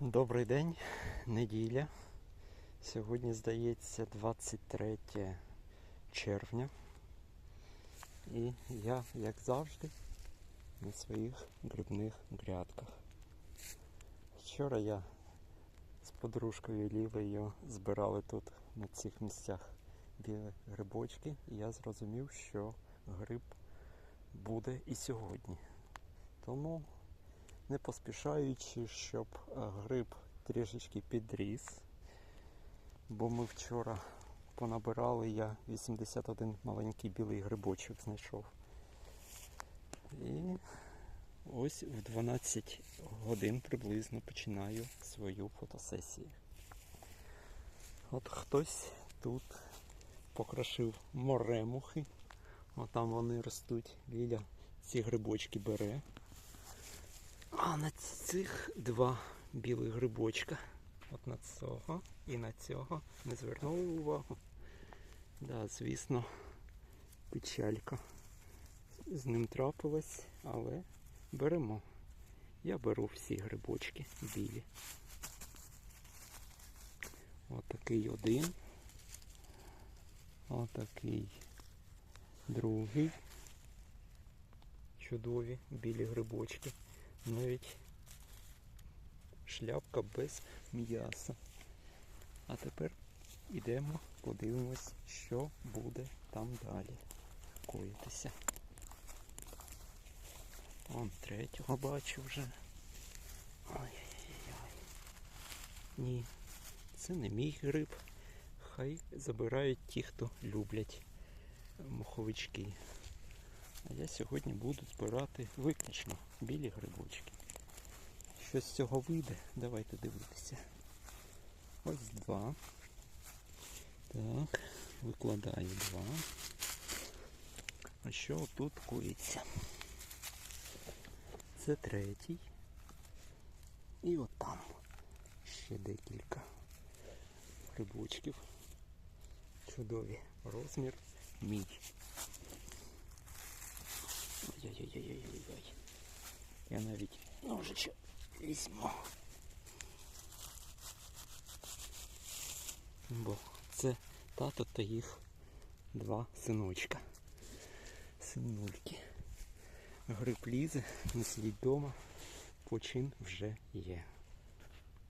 Добрий день, неділя. Сьогодні, здається, 23 червня. І я, як завжди, на своїх грибних грядках. Вчора я з подружкою Лівою збирали тут на цих місцях білі грибочки, і я зрозумів, що гриб буде і сьогодні. Тому не поспішаючи, щоб е, гриб трішечки підріс. Бо ми вчора понабирали, я 81 маленький білий грибочок знайшов. І ось в 12 годин приблизно починаю свою фотосесію. От хтось тут покрошив моремухи. Отам вони ростуть. Ліля ці грибочки бере. А на цих два білих грибочка. От на цього і на цього не звернули увагу. Да, звісно, печалька з ним трапилась, але беремо. Я беру всі грибочки білі. Отакий один. Отакий другий. Чудові білі грибочки навіть шляпка без м'яса. А тепер йдемо, подивимось, що буде там далі коїтися. Вон третього бачу вже. Ой-ой-ой. Ні, це не мій гриб. Хай забирають ті, хто люблять муховички. Я сьогодні буду збирати виключно білі грибочки. Що з цього вийде, давайте дивитися. Ось два. Так, викладаю два. А що тут коїться? Це третій. І от там ще декілька грибочків. Чудові. Розмір мій. Я навіть ножичок візьму. Бо це тато та їх два синочка. Синульки. Гриб лізе, не сидіть вдома, почин вже є.